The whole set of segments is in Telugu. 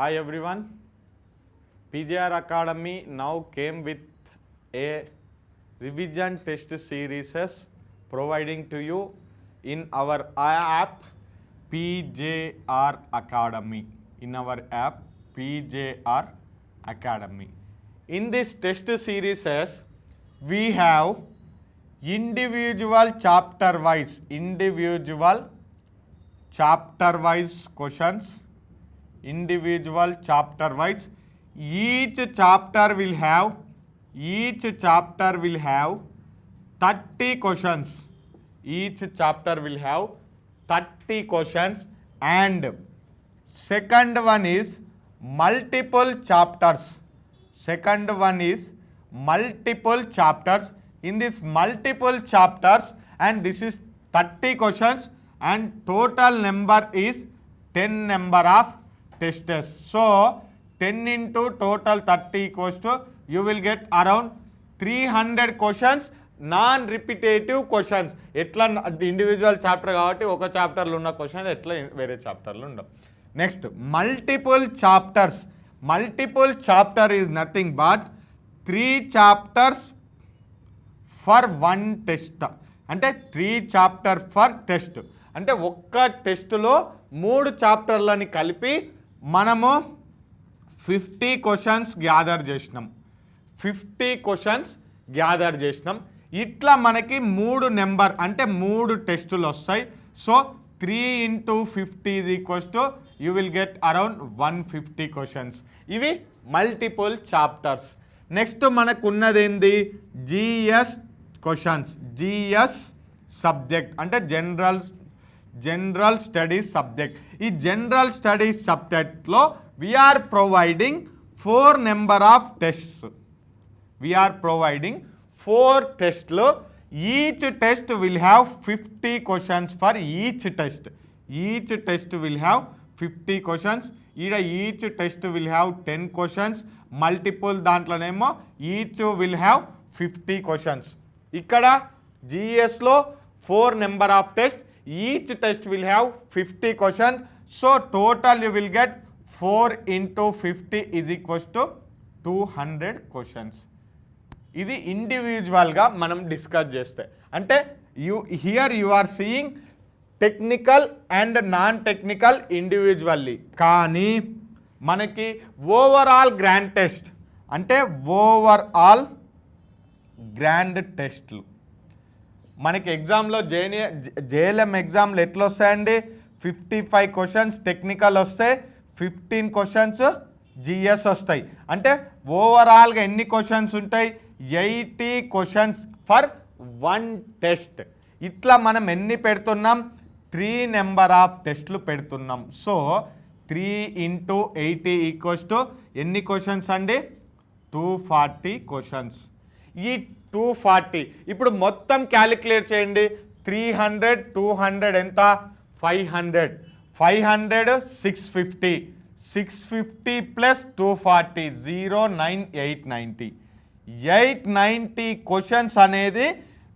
Hi everyone. PGR Academy now came with a revision test series providing to you in our app PJR Academy. In our app PJR Academy. In this test series, we have individual chapter wise, individual chapter wise questions individual chapter wise each chapter will have each chapter will have 30 questions. Each chapter will have 30 questions and second one is multiple chapters. Second one is multiple chapters. In this multiple chapters and this is 30 questions and total number is 10 number of tests so 10 into total 30 equals to you will get around 300 questions non repetitive questions ఎట్లా ఇండివిజువల్ చాప్టర్ కాబట్టి ఒక చాప్టర్లో ఉన్న క్వశ్చన్ ఎట్లా వేరే చాప్టర్లు ఉండవు. Next multiple chapters multiple chapter is nothing but three chapters for one test అంటే త్రీ చాప్టర్ ఫర్ టెస్ట్ అంటే ఒక్క టెస్టులో మూడు చాప్టర్లని కలిపి మనము ఫిఫ్టీ క్వశ్చన్స్ గ్యాదర్ చేసినాం. ఫిఫ్టీ క్వశ్చన్స్ గ్యాదర్ చేసినాం. ఇట్లా మనకి మూడు నెంబర్ అంటే మూడు టెస్టులు వస్తాయి. So three into fifty is equals to you will get around one fifty questions. ఇవి మల్టిపుల్ చాప్టర్స్. నెక్స్ట్ మనకు ఉన్నదేంది జిఎస్ క్వశ్చన్స్. జిఎస్ సబ్జెక్ట్ అంటే జనరల్ జనరల్ స్టడీస్ సబ్జెక్ట్ ఈ జనరల్ స్టడీస్ సబ్జెక్ట్లో we're providing four number of tests we're providing four టెస్ట్లు each test will have fifty questions for each test each test will have fifty questions ఈడ each test will have ten questions multiple దాంట్లోనేమో each will have fifty questions ఇక్కడ జిఎస్లో four number of test each test will have fifty questions so total you will get four into fifty is equals to two hundred questions ఇది ఇండివిజువల్గా మనం డిస్కస్ చేస్తే. అంటే you here you are seeing technical and non technical individually కానీ మనకి ఓవరాల్ గ్రాండ్ టెస్ట్ అంటే ఓవరాల్ గ్రాండ్ టెస్ట్లు మనకి ఎగ్జామ్లో జేఎన్ఏ జేఎల్ఎం ఎగ్జామ్లు ఎట్లా వస్తాయండి ఫిఫ్టీ ఫైవ్ క్వశ్చన్స్ టెక్నికల్ వస్తే ఫిఫ్టీన్ క్వశ్చన్స్ జిఎస్ వస్తాయి. అంటే ఓవరాల్గా ఎన్ని క్వశ్చన్స్ ఉంటాయి? Eighty questions for one test ఇట్లా మనం ఎన్ని పెడుతున్నాం? త్రీ నెంబర్ ఆఫ్ టెస్ట్లు పెడుతున్నాం. So three into eighty equals to ఎన్ని క్వశ్చన్స్ అండి? టూ ఫార్టీ క్వశ్చన్స్ ఈ టూ ఫార్టీ ఇప్పుడు మొత్తం క్యాలిక్యులేట్ చేయండి. త్రీ హండ్రెడ్ టూ హండ్రెడ్ ఎంత? Five hundred five hundred six fifty six fifty plus two forty zero nine eight ninety eight ninety questions అనేది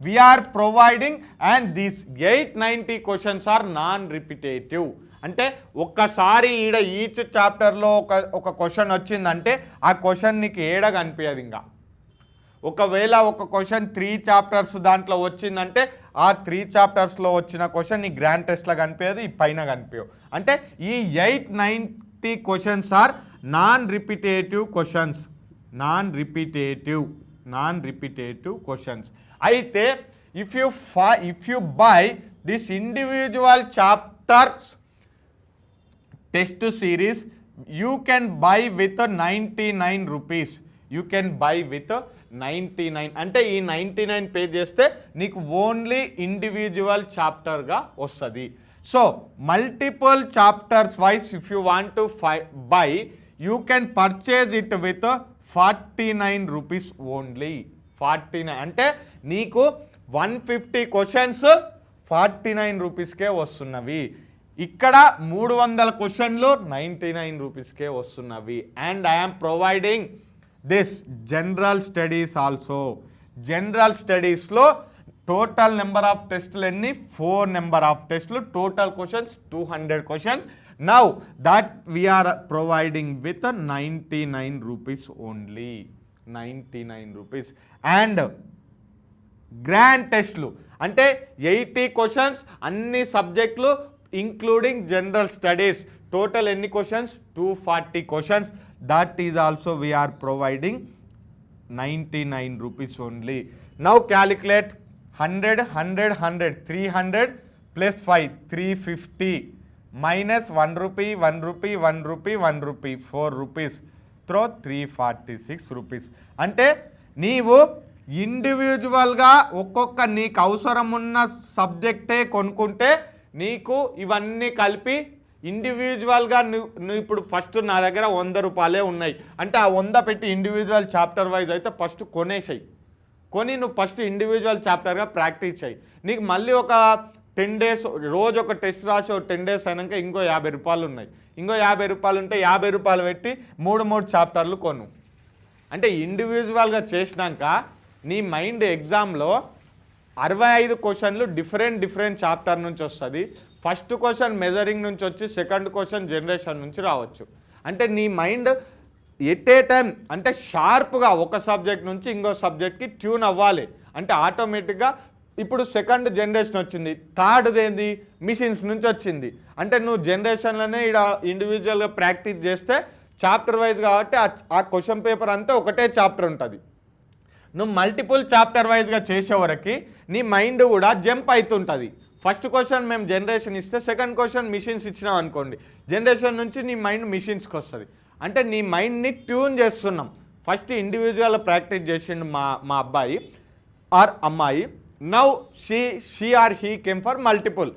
we're providing and these eight ninety questions are non repetitive అంటే ఒక్కసారి ఈడ ఈచ్ చాప్టర్లో ఒక ఒక క్వశ్చన్ వచ్చిందంటే ఆ క్వశ్చన్ నీకు ఏడ కనిపించదు ఇంకా. ఒకవేళ ఒక క్వశ్చన్ త్రీ చాప్టర్స్ దాంట్లో వచ్చిందంటే ఆ త్రీ చాప్టర్స్లో వచ్చిన క్వశ్చన్ ఈ గ్రాండ్ టెస్ట్లో కనిపించదు ఈ పైన కనిపించవు. అంటే ఈ eight ninety questions are non repetitive questions. Non repetitive non repetitive questions. అయితే ఇఫ్ యు ఫా if you buy this individual chapters test series you can buy with ninety nine rupees you can buy with ninety nine అంటే ఈ నైంటీ నైన్ పే చేస్తే నీకు ఓన్లీ ఇండివిజువల్ చాప్టర్గా వస్తుంది. So multiple chapters wise if you want to fie by you can purchase it with forty nine rupees only forty nine అంటే నీకు one fifty questions forty nine రూపీస్కే వస్తున్నవి. ఇక్కడ మూడు వందల క్వశ్చన్లు నైంటీ నైన్ రూపీస్కే వస్తున్నవి. And I'm providing this general studies also. General స్టడీస్లో టోటల్ నెంబర్ ఆఫ్ టెస్టులు ఎన్ని? ఫోర్ నెంబర్ ఆఫ్ టెస్టులు. Total questions two hundred questions. Now that we're providing with ninety nine rupees only. Ninety nine rupees. And grand టెస్ట్లు. అంటే ఎయిటీ క్వశ్చన్స్ అన్ని సబ్జెక్టులు ఇంక్లూడింగ్ జనరల్ స్టడీస్. టోటల్ ఎన్ని questions? Two forty questions. That is also we're providing ninety nine rupees only now calculate hundred hundred hundred three hundred plus five three fifty minus one rupee one rupee one rupee one rupee four rupees throw three forty six rupees అంటే నీవు ఇండివిజువల్గా ఒక్కొక్క నీకు అవసరమున్న సబ్జెక్టే కొనుక్కుంటే నీకు ఇవన్నీ కలిపి ఇండివిజువల్గా నువ్వు నువ్వు ఇప్పుడు ఫస్ట్ నా దగ్గర వంద రూపాయలే ఉన్నాయి. అంటే ఆ వంద పెట్టి ఇండివిజువల్ చాప్టర్ వైజ్ అయితే ఫస్ట్ కొనేసాయి. కొని నువ్వు ఫస్ట్ ఇండివిజువల్ చాప్టర్గా ప్రాక్టీస్ చేయి. నీకు మళ్ళీ ఒక టెన్ డేస్ రోజు ఒక టెస్ట్ రాసి ఒక టెన్ డేస్ అయినాక ఇంకో యాభై రూపాయలు ఉన్నాయి. ఇంకో యాభై రూపాయలు ఉంటే యాభై రూపాయలు పెట్టి మూడు మూడు చాప్టర్లు కొను. అంటే ఇండివిజువల్గా చేసినాక నీ మైండ్ ఎగ్జామ్లో అరవై ఐదు క్వశ్చన్లు డిఫరెంట్ డిఫరెంట్ చాప్టర్ నుంచి వస్తుంది. ఫస్ట్ క్వశ్చన్ మెజరింగ్ నుంచి వచ్చి సెకండ్ క్వశ్చన్ జనరేషన్ నుంచి రావచ్చు. అంటే నీ మైండ్ ఎట్ ఏ టైం అంటే షార్ప్గా ఒక సబ్జెక్ట్ నుంచి ఇంకో సబ్జెక్ట్కి ట్యూన్ అవ్వాలి. అంటే ఆటోమేటిక్గా ఇప్పుడు సెకండ్ జనరేషన్ వచ్చింది. థర్డ్ది ఏంది? మిషన్స్ నుంచి వచ్చింది. అంటే నువ్వు జనరేషన్లోనే ఇక్కడ ఇండివిజువల్గా ప్రాక్టీస్ చేస్తే చాప్టర్ వైజ్ కాబట్టి ఆ- ఆ క్వశ్చన్ పేపర్ అంతా ఒకటే చాప్టర్ ఉంటుంది. నువ్వు మల్టిపుల్ చాప్టర్ వైజ్గా చేసే వరకు నీ మైండ్ కూడా జంప్ అవుతుంటుంది ఫస్ట్ క్వశ్చన్ మేము జనరేషన్ ఇస్తే సెకండ్ క్వశ్చన్ మిషన్స్ ఇచ్చినాం అనుకోండి. జనరేషన్ నుంచి నీ మైండ్ మిషన్స్కి వస్తుంది. అంటే నీ మైండ్ని ట్యూన్ చేస్తున్నాం. ఫస్ట్ ఇండివిజువల్ ప్రాక్టీస్ చేసిండు మా మా అబ్బాయి ఆర్ అమ్మాయి. Now she she or he came for multiple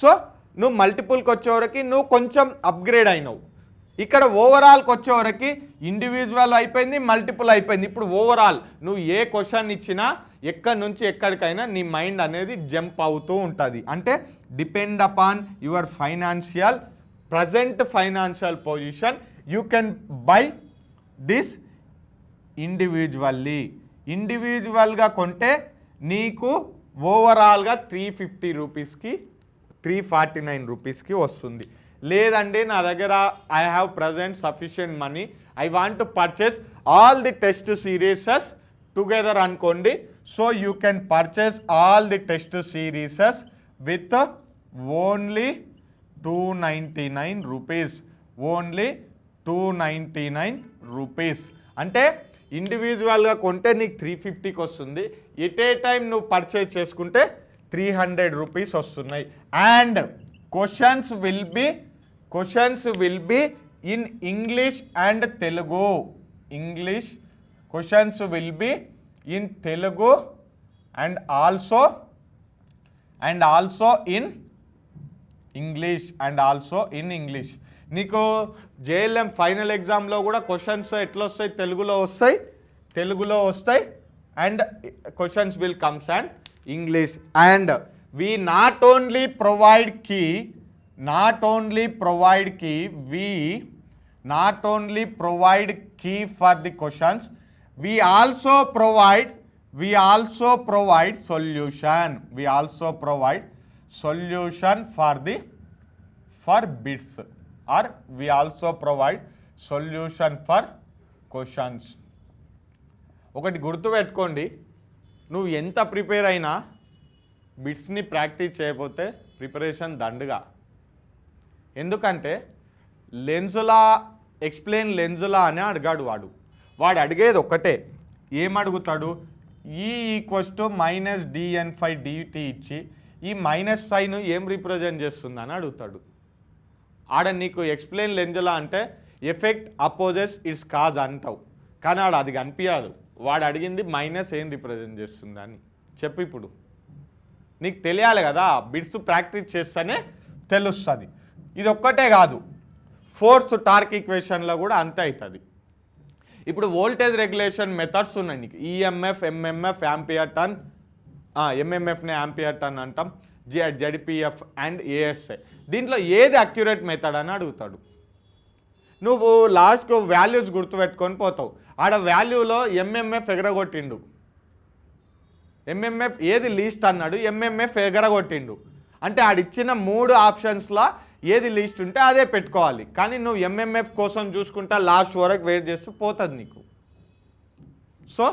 so నువ్వు మల్టిపుల్కి వచ్చేవరకు నువ్వు కొంచెం అప్గ్రేడ్ అయినావు. ఇక్కడ ఓవరాల్కి వచ్చేవరకు ఇండివిజువల్ అయిపోయింది మల్టిపుల్ అయిపోయింది. ఇప్పుడు ఓవరాల్ నువ్వు ఏ క్వశ్చన్ ఇచ్చినా ఎక్కడి నుంచి ఎక్కడికైనా నీ మైండ్ అనేది జంప్ అవుతూ ఉంటుంది. అంటే depend upon your financial present financial position. You can buy this individually. ఇండివిజువల్గా కొంటే నీకు ఓవరాల్గా త్రీ ఫిఫ్టీ రూపీస్కి త్రీ ఫార్టీ నైన్ రూపీస్కి వస్తుంది. లేదండి నా దగ్గర I have present sufficient money. I want to purchase all the test serieses together అనుకోండి. So you can purchase all the test serieses with only two ninety nine rupees only two ninety nine rupees అంటే ఇండివిజువల్గా కొంటే నీకు త్రీ ఫిఫ్టీకి వస్తుంది. ఎట్ ఏ టైం నువ్వు పర్చేజ్ చేసుకుంటే త్రీ హండ్రెడ్ రూపీస్ వస్తున్నాయి. And questions will be questions will be in English and Telugu English questions will be in Telugu and also and also in English and also in English నీకు జేఎల్ఎం ఫైనల్ ఎగ్జామ్లో కూడా క్వశ్చన్స్ ఎట్లా వస్తాయి తెలుగులో వస్తాయి తెలుగులో వస్తాయి and questions will comes and English and we not only provide key not only provide key we not only provide key for the questions we also provide we also provide solution we also provide solution for the for bits or we also provide solution for questions ఒకటి గుర్తుపెట్టుకోండి నువ్వు ఎంత ప్రిపేర్ అయినా బిట్స్ని ప్రాక్టీస్ చేయకపోతే ప్రిపరేషన్ దండుగా ఎందుకంటే లెన్జులా ఎక్స్ప్లెయిన్ లెన్జులా అని అడిగాడు వాడు వాడు అడిగేది ఒక్కటే ఏం అడుగుతాడు? E equals to minus DN five DT ఇచ్చి ఈ మైనస్ సైన్ ఏం రిప్రజెంట్ చేస్తుంది అని అడుగుతాడు. ఆడ నీకు ఎక్స్ప్లెయిన్ లెంజలా అంటే ఎఫెక్ట్ అపోజెస్ ఇట్స్ కాజ్ అంటావు. కానీ ఆడ అది కనిపించదు వాడు అడిగింది మైనస్ ఏం రిప్రజెంట్ చేస్తుంది అని. చెప్పు ఇప్పుడు. నీకు తెలియాలి కదా బిట్స్ ప్రాక్టీస్ చేస్తేనే తెలుస్తుంది. ఇది ఒక్కటే కాదు. ఫోర్స్ టార్క్ ఈక్వేషన్లో కూడా అంతే అవుతుంది ఇప్పుడు వోల్టేజ్ రెగ్యులేషన్ మెథడ్స్ ఉన్నాయి నీకు. ఈఎంఎఫ్ ఎంఎంఎఫ్ యాంపియర్ టన్ ఎంఎంఎఫ్ని యాంపియర్ టన్ అంటాం. జి జడిపిఎఫ్ అండ్ ఏఎస్ఐ దీంట్లో ఏది అక్యురేట్ మెథడ్ అని అడుగుతాడు? నువ్వు లాస్ట్కు వాల్యూస్ గుర్తుపెట్టుకొని పోతావు. ఆడ వాల్యూలో ఎంఎంఎఫ్ ఎగరగొట్టిండు. ఎంఎంఎఫ్ ఏది లీస్ట్ అన్నాడు? ఎంఎంఎఫ్ ఎగరగొట్టిండు. అంటే ఆడిచ్చిన మూడు ఆప్షన్స్లో ఏది లిస్ట్ ఉంటే అదే పెట్టుకోవాలి. కానీ నువ్వు ఎంఎంఎఫ్ కోసం చూసుకుంటా లాస్ట్ వరకు వెయిట్ చేస్తే పోతుంది నీకు. సో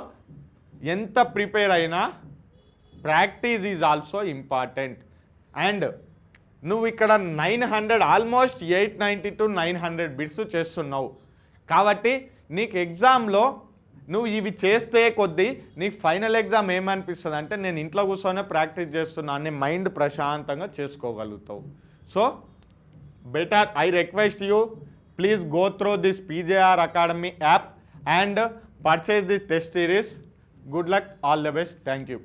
ఎంత ప్రిపేర్ అయినా practice is also important and నువ్వు ఇక్కడ nine hundred almost eight ninety to nine hundred bits చేస్తున్నావు. కాబట్టి నీకు ఎగ్జామ్లో నువ్వు ఇవి చేస్తే కొద్దీ నీకు ఫైనల్ ఎగ్జామ్ ఏమనిపిస్తుంది అంటే నేను ఇంట్లో కూర్చొనే ప్రాక్టీస్ చేస్తున్నా అనే మైండ్ ప్రశాంతంగా చేసుకోగలుగుతావు. So better I request you please go through this PJR academy app and purchase this test series good luck all the best thank you